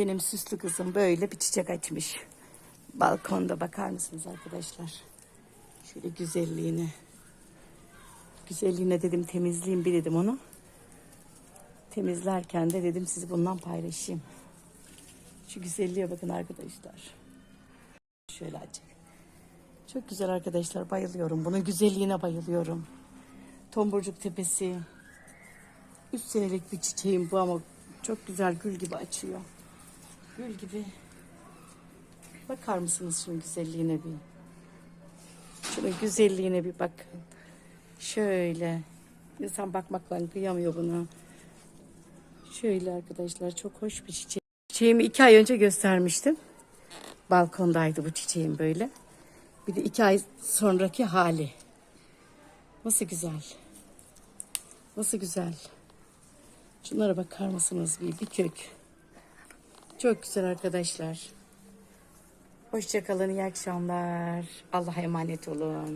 Benim süslü kızım böyle bir çiçek açmış. Balkonda bakar mısınız arkadaşlar? Şöyle güzelliğine. Güzelliğine dedim temizleyeyim bir dedim onu. Temizlerken de dedim sizi bundan paylaşayım. Şu güzelliğe bakın arkadaşlar. Şöyle açık. Çok güzel arkadaşlar bayılıyorum. Bunun güzelliğine bayılıyorum. Tomburcuk tepesi. Üç senelik bir çiçeğim bu ama çok güzel gül gibi açıyor. Gül gibi. Bakar mısınız şunun güzelliğine bir? Şunun güzelliğine bir bakın. Şöyle. İnsan bakmakla kıyamıyor buna. Şöyle arkadaşlar çok hoş bir çiçek. Çiçeğimi iki ay önce göstermiştim. Balkondaydı bu çiçeğim böyle. Bir de iki ay sonraki hali. Nasıl güzel. Nasıl güzel. Şunlara bakar mısınız bir, bir kök. Çok güzel arkadaşlar. Hoşçakalın, iyi akşamlar. Allah'a emanet olun.